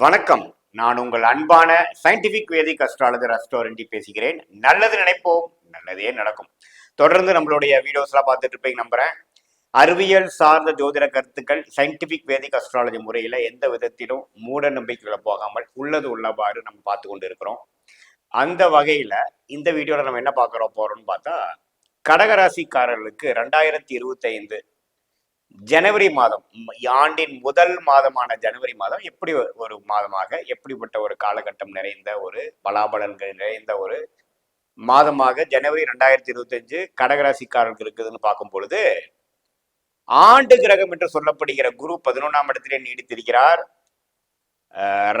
வணக்கம். நான் உங்கள் அன்பான சயின்டிபிக் வேதிக் அஸ்ட்ராலஜர் அஸ்ட்ரோரண்டி பேசுகிறேன். நல்லது நினைப்போம் நல்லதே நடக்கும். தொடர்ந்து நம்மளுடைய வீடியோஸ்லாம் பார்த்துட்டு இருப்பீங்க நம்புறேன். அறிவியல் சார்ந்த ஜோதிட கருத்துக்கள் சயின்டிபிக் வேதிக் அஸ்ட்ராலஜி முறையில் எந்த விதத்திலும் மூட நம்பிக்கைகளை போகாமல் உள்ளது உள்ளவாறு நம்ம பார்த்து கொண்டு இருக்கிறோம். அந்த வகையில் இந்த வீடியோவில் நம்ம என்ன பார்க்குறோம் போகிறோம்னு பார்த்தா கடகராசிக்காரர்களுக்கு ரெண்டாயிரத்தி இருபத்தைந்து ஜனவரி மாதம் ஆண்டின் முதல் மாதமான ஜனவரி மாதம் எப்படி ஒரு மாதமாக எப்படிப்பட்ட ஒரு காலகட்டம் நிறைந்த ஒரு பலாபலன்கள் நிறைந்த ஒரு மாதமாக ஜனவரி ரெண்டாயிரத்தி இருபத்தஞ்சு கடகராசிக்காரர்களுக்கு இருக்குதுன்னு பார்க்கும் பொழுது ஆண்டு கிரகம் என்று சொல்லப்படுகிற குரு பதினொன்றாம் இடத்திலே நீடித்திருக்கிறார்.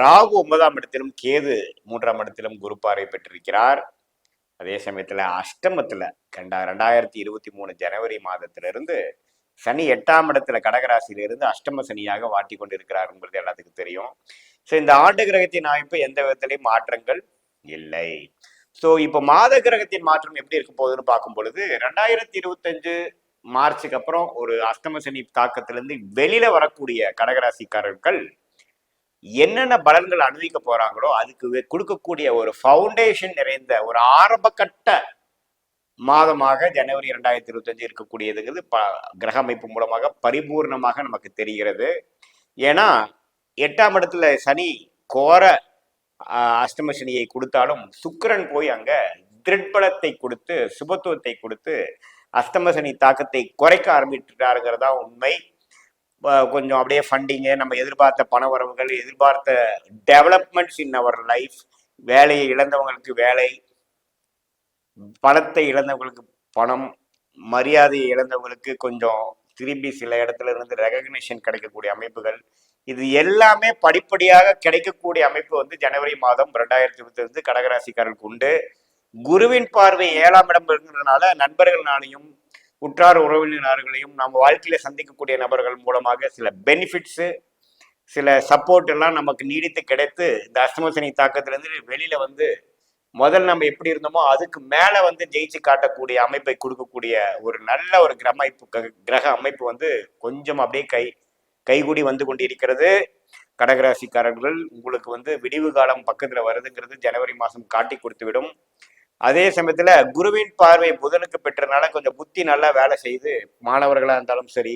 ராகு ஒன்பதாம் இடத்திலும் கேது மூன்றாம் இடத்திலும் குரு பார்வை பெற்றிருக்கிறார். அதே சமயத்துல அஷ்டமத்துல கண்டா ரெண்டாயிரத்தி இருபத்தி மூணு ஜனவரி மாதத்திலிருந்து சனி எட்டாம் இடத்துல கடகராசியில இருந்து அஷ்டம சனியாக வாட்டி கொண்டிருக்கிறாருங்கிறது எல்லாத்துக்கும் தெரியும். ஸோ இந்த ஆண்டு கிரகத்தின் அமைப்பு எந்த விதத்திலையும் மாற்றங்கள் இல்லை. ஸோ இப்போ மாத கிரகத்தின் மாற்றம் எப்படி இருக்க போகுதுன்னு பார்க்கும் பொழுது ரெண்டாயிரத்தி இருபத்தஞ்சு மார்ச்சுக்கு அப்புறம் ஒரு அஷ்டம சனி தாக்கத்திலிருந்து வெளியில வரக்கூடிய கடகராசிக்காரர்கள் என்னென்ன பலன்கள் அனுபவிக்க போறாங்களோ அதுக்கு கொடுக்கக்கூடிய ஒரு ஃபவுண்டேஷன் நிறைந்த ஒரு ஆரம்பகட்ட மாதமாக ஜனவரி இரண்டாயிரத்தி இருபத்தஞ்சு இருக்கக்கூடியதுங்கிறது ப கிரக அமைப்பு மூலமாக பரிபூர்ணமாக நமக்கு தெரிகிறது. ஏன்னா எட்டாம் இடத்துல சனி கோர அஷ்டம சனியை கொடுத்தாலும் சுக்கரன் போய் அங்கே திருட்பலத்தை கொடுத்து சுபத்துவத்தை கொடுத்து அஷ்டம சனி தாக்கத்தை குறைக்க ஆரம்பிட்டுட்டாருங்கிறதா உண்மை. கொஞ்சம் அப்படியே ஃபண்டிங்கு நம்ம எதிர்பார்த்த பண உறவுகள் எதிர்பார்த்த டெவலப்மெண்ட்ஸ் இன் அவர் லைஃப் வேலையை இழந்தவங்களுக்கு வேலை பணத்தை இழந்தவங்களுக்கு பணம் மரியாதையை இழந்தவங்களுக்கு கொஞ்சம் திரும்பி சில இடத்துல இருந்து ரெகக்னிஷன் கிடைக்கக்கூடிய அமைப்புகள். இது எல்லாமே படிப்படியாக கிடைக்கக்கூடிய அமைப்பு வந்து ஜனவரி மாதம் ரெண்டாயிரத்தி இருபத்தி ஐந்து கடகராசிக்காரர்களுக்கு உண்டு. குருவின் பார்வை ஏழாம் இடம் இருக்கிறதுனால நண்பர்களாலையும் உற்றார் உறவினர்களையும் நம்ம வாழ்க்கையில சந்திக்கக்கூடிய நபர்கள் மூலமாக சில பெனிஃபிட்ஸு சில சப்போர்ட் எல்லாம் நமக்கு நீடித்து கிடைத்து இந்த அஷ்டமசனி தாக்கத்திலிருந்து வெளியில வந்து முதல்ல நம்ம எப்படி இருந்தோமோ அதுக்கு மேல வந்து ஜெயிச்சு காட்டக்கூடிய அமைப்பை கொடுக்கக்கூடிய ஒரு நல்ல ஒரு கிரமைப்பு க- கிரக அமைப்பு வந்து கொஞ்சம் அப்படியே கை கைகூடி வந்து கொண்டு இருக்கிறது கடகராசிக்காரர்கள் உங்களுக்கு வந்து விடிவு காலம் பக்கத்துல வருதுங்கிறது ஜனவரி மாசம் காட்டி கொடுத்து விடும் அதே சமயத்துல குருவின் பார்வை புதனுக்கு பெற்றனால கொஞ்சம் புத்தி நல்லா வேலை செய்து மாணவர்களா இருந்தாலும் சரி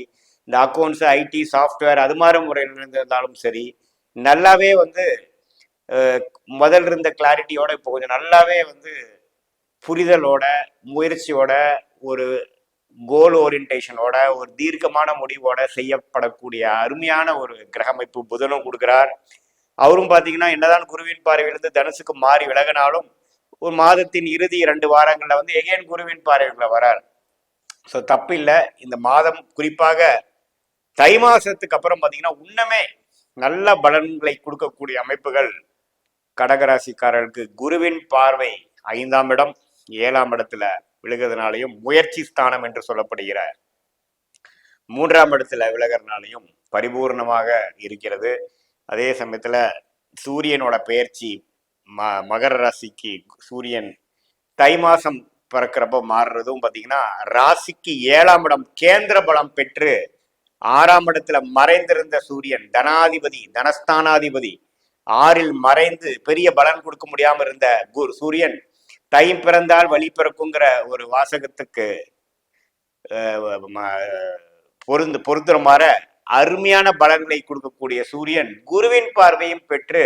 இந்த அக்கௌண்ட்ஸ் ஐடி சாஃப்ட்வேர் அது மாதிரி முறையில் இருந்தாலும் சரி நல்லாவே வந்து முதல் இருந்த கிளாரிட்டியோட இப்போ கொஞ்சம் நல்லாவே வந்து புரிதலோட முயற்சியோட ஒரு கோல் ஓரியன்டேஷனோட ஒரு தீர்க்கமான முடிவோட செய்யப்படக்கூடிய அருமையான ஒரு கிரக அமைப்பு புதனும் கொடுக்கிறார். அவரும் பார்த்தீங்கன்னா என்னதான் குருவின் பார்வையிலிருந்து தனுசுக்கு மாறி விலகினாலும் ஒரு மாதத்தின் இறுதி இரண்டு வாரங்களில் வந்து எகேன் குருவின் பார்வைகளை வரார். ஸோ தப்பு இல்லை இந்த மாதம் குறிப்பாக தை மாசத்துக்கு அப்புறம் பார்த்தீங்கன்னா இன்னமே நல்ல பலன்களை கொடுக்கக்கூடிய அமைப்புகள் கடகராசிக்காரர்களுக்கு குருவின் பார்வை ஐந்தாம் இடம் ஏழாம் இடத்துல விழுகிறதுனாலையும் முயற்சி ஸ்தானம் என்று சொல்லப்படுகிற மூன்றாம் இடத்துல விலகிறனாலையும் பரிபூர்ணமாக இருக்கிறது. அதே சமயத்துல சூரியனோட பெயர்ச்சி ம மகர ராசிக்கு சூரியன் தை மாசம் பிறக்கிறப்ப மாறுறதும் பார்த்தீங்கன்னா ராசிக்கு ஏழாம் இடம் கேந்திர பலம் பெற்று ஆறாம் இடத்துல மறைந்திருந்த சூரியன் தனாதிபதி தனஸ்தானாதிபதி ஆறில் மறைந்து பெரிய பலன் கொடுக்க முடியாம இருந்த குரு சூரியன் தை பிறந்தால் வழி பிறக்குங்கிற ஒரு வாசகத்துக்கு பொருந்து பொருந்துற மாற அருமையான பலன்களை கொடுக்கக்கூடிய சூரியன் குருவின் பார்வையும் பெற்று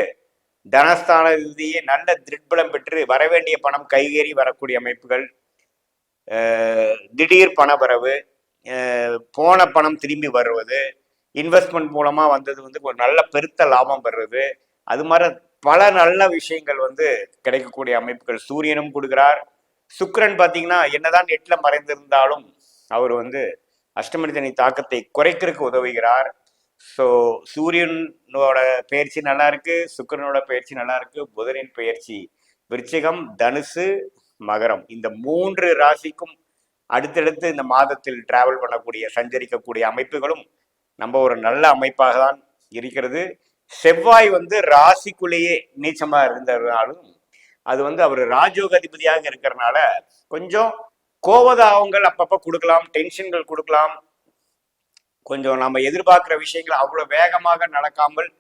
தனஸ்தான ரீதியே நல்ல திருட்பலம் பெற்று வரவேண்டிய பணம் கைகேறி வரக்கூடிய அமைப்புகள். திடீர் பணவரவு போன பணம் திரும்பி வருவது இன்வெஸ்ட்மெண்ட் மூலமா வந்தது வந்து ஒரு நல்ல பெருத்த லாபம் பெறுறது அது மாதிரி பல நல்ல விஷயங்கள் வந்து கிடைக்கக்கூடிய அமைப்புகள். சூரியனும் கொடுக்கிறார் சுக்கரன் பார்த்தீங்கன்னா என்னதான் நெட்டில் மறைந்திருந்தாலும் அவர் வந்து அஷ்டமனிதனி தாக்கத்தை குறைக்கிறதுக்கு உதவுகிறார். ஸோ சூரியனோட பயிற்சி நல்லா இருக்கு சுக்கிரனோட பயிற்சி நல்லா இருக்கு புதனின் பயிற்சி. விருச்சிகம் தனுசு மகரம். இந்த மூன்று ராசிக்கும் அடுத்தடுத்து இந்த மாதத்தில் டிராவல் பண்ணக்கூடிய சஞ்சரிக்கக்கூடிய அமைப்புகளும் நம்ம ஒரு நல்ல அமைப்பாக தான் இருக்கிறது. செவ்வாய் வந்து ராசிக்குள்ளேயே நீச்சமா இருந்ததுனாலும் அது வந்து அவர் ராஜோக அதிபதியாக இருக்கிறனால கொஞ்சம் கோவதாவங்கள் அப்பப்ப கொடுக்கலாம் டென்ஷன்கள் கொடுக்கலாம். கொஞ்சம் நம்ம எதிர்பார்க்குற விஷயங்கள் அவ்வளவு வேகமாக நடக்காமல்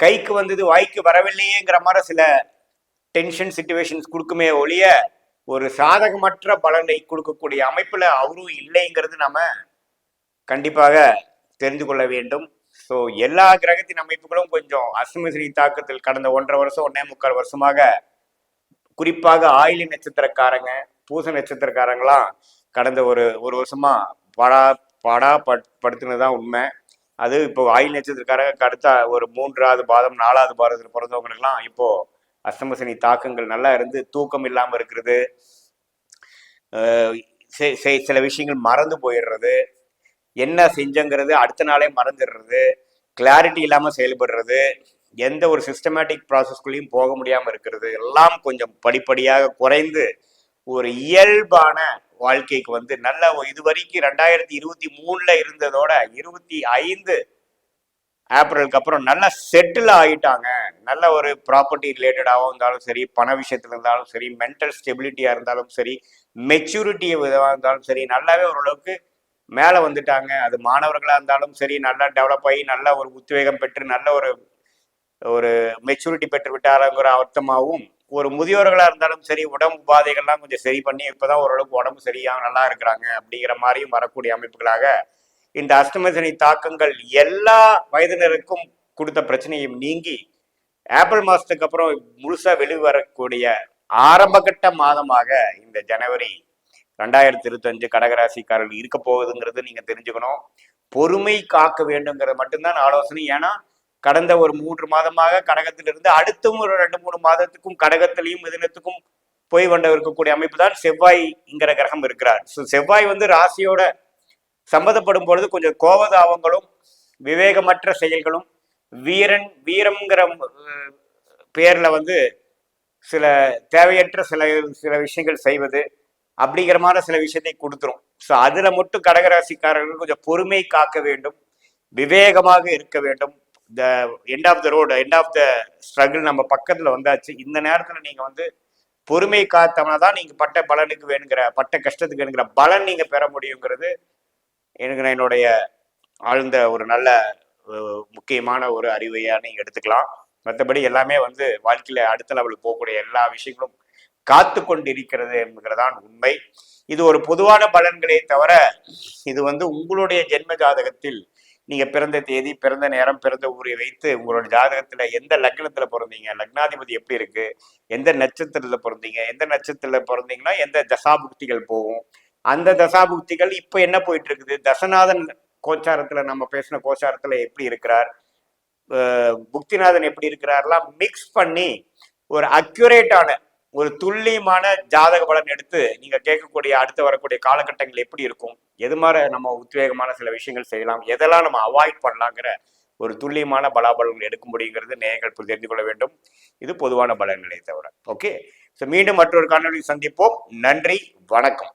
கைக்கு வந்தது வாய்க்கு வரவில்லையேங்கிற மாதிரி சில டென்ஷன் சுச்சுவேஷன்ஸ் கொடுக்குமே ஒழிய ஒரு சாதகமற்ற பலனை கொடுக்கக்கூடிய அமைப்புல அவரும் இல்லைங்கிறது நாம கண்டிப்பாக தெரிந்து கொள்ள வேண்டும். ஸோ எல்லா கிரகத்தின் அமைப்புகளும் கொஞ்சம் அசுமசினி தாக்கத்தில் கடந்த ஒன்றரை வருஷம் ஒன்னே முக்கால் வருஷமாக குறிப்பாக ஆயிலி நட்சத்திரக்காரங்க பூச நட்சத்திரக்காரங்களாம் கடந்த ஒரு ஒரு வருஷமா படா படா படுத்துனது தான் உண்மை. அது இப்போ ஆயில் நட்சத்திரக்காரங்க அடுத்த ஒரு மூன்றாவது பாதம் நாலாவது பாதத்தில் பிறந்தவங்களுக்குலாம் இப்போ அஸ்தமசனி தாக்கங்கள் நல்லா இருந்து தூக்கம் இல்லாமல் இருக்கிறது. சில விஷயங்கள் மறந்து போயிடுறது. என்ன செஞ்சங்கிறது அடுத்த நாளே மறந்துடுறது. கிளாரிட்டி இல்லாமல் செயல்படுறது. எந்த ஒரு சிஸ்டமேட்டிக் ப்ராசஸ்குள்ளேயும் போக முடியாமல் இருக்கிறது. எல்லாம் கொஞ்சம் படிப்படியாக குறைந்து ஒரு இயல்பான வாழ்க்கைக்கு வந்து நல்ல இது வரைக்கும் ரெண்டாயிரத்தி இருபத்தி மூணுல இருந்ததோட இருபத்தி ஐந்து ஏப்ரலுக்கு அப்புறம் நல்லா செட்டில் ஆகிட்டாங்க நல்ல ஒரு ப்ராப்பர்ட்டி ரிலேட்டடாகவும் இருந்தாலும் சரி பண விஷயத்துல இருந்தாலும் சரி மென்டல் ஸ்டெபிலிட்டியாக இருந்தாலும் சரி மெச்சூரிட்டி விதமாக இருந்தாலும் சரி நல்லாவே ஓரளவுக்கு மேலே வந்துட்டாங்க. அது மாணவர்களாக இருந்தாலும் சரி நல்லா டெவலப் ஆகி நல்ல ஒரு உத்வேகம் பெற்று நல்ல ஒரு ஒரு மெச்சூரிட்டி பெற்று விட்டாருங்கிற அர்த்தமாகவும் ஒரு முதியோர்களாக இருந்தாலும் சரி உடம்பு பாதைகள்லாம் கொஞ்சம் சரி பண்ணி இப்போதான் ஓரளவுக்கு உடம்பு சரியாக நல்லா இருக்கிறாங்க அப்படிங்கிற மாதிரியும் வரக்கூடிய அமைப்புகளாக இந்த அஷ்டமசனி தாக்கங்கள் எல்லா வயதினருக்கும் கொடுத்த பிரச்சனையும் நீங்கி ஏப்ரல் மாதத்துக்கு அப்புறம் முழுசாக வெளிவரக்கூடிய ஆரம்பகட்ட மாதமாக இந்த ஜனவரி ரெண்டாயிரத்தி இருபத்தஞ்சு கடகராசிக்காரர்கள் இருக்க போகுதுங்கிறது நீங்க தெரிஞ்சுக்கணும். பொறுமை காக்க வேண்டுங்கிறது மட்டும்தான் ஆலோசனை. ஏன்னா கடந்த ஒரு மூன்று மாதமாக கடகத்திலிருந்து அடுத்தும் ஒரு ரெண்டு மூணு மாதத்துக்கும் கடகத்திலையும் மிதுனத்துக்கும் போய் கொண்டு இருக்கக்கூடிய அமைப்பு தான் செவ்வாய்ங்கிற கிரகம் இருக்கிறார். ஸோ செவ்வாய் வந்து ராசியோட சம்மந்தப்படும் பொழுது கொஞ்சம் கோபதாபங்களும் விவேகமற்ற செயல்களும் வீரன் வீரம்ங்கிற பேர்ல வந்து சில தேவையற்ற சில சில விஷயங்கள் செய்வது அப்படிங்கிற மாதிரி சில விஷயத்தை கொடுத்துரும். ஸோ அதுல மட்டும் கடகராசிக்காரர்கள் கொஞ்சம் பொறுமை காக்க வேண்டும். விவேகமாக இருக்க வேண்டும். The end of the road end of the struggle நம்ம பக்கத்துல வந்தாச்சு. இந்த நேரத்துல நீங்க வந்து பொறுமை காத்தோம்னா தான் நீங்க பட்ட பலனுக்கு வேணுங்கிற பட்ட கஷ்டத்துக்கு வேணுங்கிற பலன் நீங்க பெற முடியுங்கிறது எனக்கு நான் என்னுடைய ஆழ்ந்த ஒரு நல்ல முக்கியமான ஒரு அறிவையா நீங்க எடுத்துக்கலாம். மற்றபடி எல்லாமே வந்து வாழ்க்கையில அடுத்த லெவலுக்கு போகக்கூடிய எல்லா விஷயங்களும் காத்து கொண்டிருக்கிறது என்கிறதான் உண்மை. இது ஒரு பொதுவான பலன்களே தவிர இது வந்து உங்களுடைய ஜென்ம ஜாதகத்தில் நீங்க பிறந்த தேதி பிறந்த நேரம் பிறந்த ஊரை வைத்து உங்களோட ஜாதகத்துல எந்த லக்னத்துல பிறந்தீங்க லக்னாதிபதி எப்படி இருக்கு எந்த நட்சத்திரத்துல பிறந்தீங்க எந்த நட்சத்திரத்துல பிறந்தீங்கன்னா எந்த தசாபுக்திகள் போகும். அந்த தசாபுக்திகள் இப்ப என்ன போயிட்டு இருக்குது தசநாதன் கோச்சாரத்துல நம்ம பேசின கோச்சாரத்துல எப்படி இருக்கிறார்? புக்திநாதன் எப்படி இருக்கிறார்லாம் மிக்ஸ் பண்ணி ஒரு அக்யூரேட்டான ஒரு துல்லியமான ஜாதக பலன் எடுத்து நீங்க கேட்கக்கூடிய அடுத்து வரக்கூடிய காலகட்டங்கள் எப்படி இருக்கும்? எது மாதிரி நம்ம உத்வேகமான சில விஷயங்கள் செய்யலாம்? எதெல்லாம் நம்ம அவாய்ட் பண்ணலாங்கிற ஒரு துல்லியமான பலாபலன்கள் எடுக்க முடியுங்கிறது நேயர்கள் தெரிந்து கொள்ள வேண்டும். இது பொதுவான பலன்களை தவிர. ஓகே ஸோ மீண்டும் மற்றொரு காணொலி சந்திப்போம். நன்றி வணக்கம்.